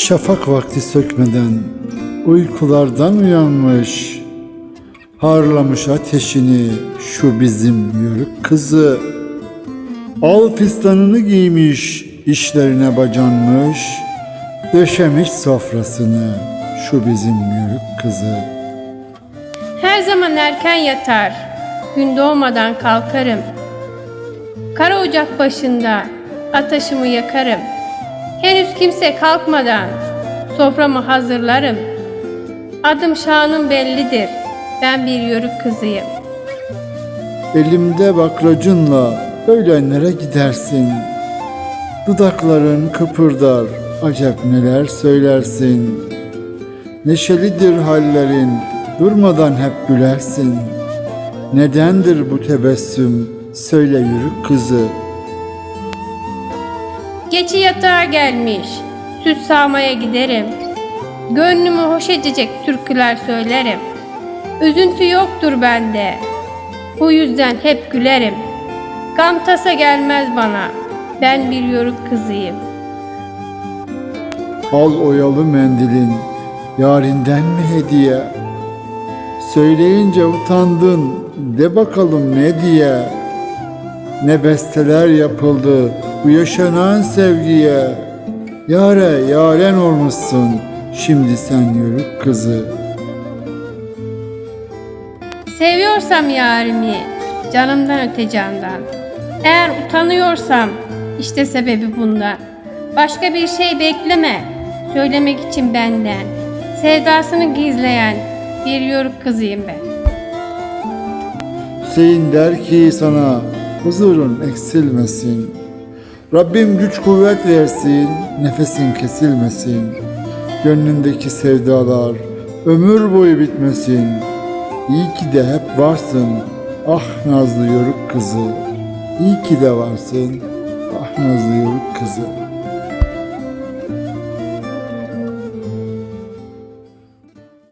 Şafak vakti sökmeden uykulardan uyanmış Harlamış ateşini şu bizim yörük kızı Al fistanını giymiş işlerine bacanmış Döşemiş sofrasını şu bizim yörük kızı Her zaman erken yatar, gün doğmadan kalkarım. Kara ocak başında ateşimi yakarım. Henüz kimse kalkmadan soframı hazırlarım. Adım şanım bellidir, ben bir yörük kızıyım. Elimde bakracınla öğlenlere gidersin. Dudakların kıpırdar, acep neler söylersin. Neşelidir hallerin, durmadan hep gülersin. Nedendir bu tebessüm, söyle yürük kızı. Geçi yatağa gelmiş, süt sağmaya giderim. Gönlümü hoş edecek türküler söylerim. Üzüntü yoktur bende, bu yüzden hep gülerim. Gam tasa gelmez bana, ben bir yörük kızıyım. Al oyalı mendilin, yarinden mi hediye? Söyleyince utandın, de bakalım ne diye? Ne besteler yapıldı bu yaşanan sevgiye. Yare yaren olmuşsun, şimdi sen yörük kızı. Seviyorsam yarimi, canımdan öte candan. Eğer utanıyorsam, işte sebebi bundan. Başka bir şey bekleme, söylemek için benden. Sevdasını gizleyen bir yörük kızıyım ben. Hüseyin der ki sana huzurun eksilmesin. Rabbim güç kuvvet versin, nefesin kesilmesin. Gönlündeki sevdalar ömür boyu bitmesin. İyi ki de hep varsın, ah nazlı yörük kızı. İyi ki de varsın, ah nazlı yörük kızı.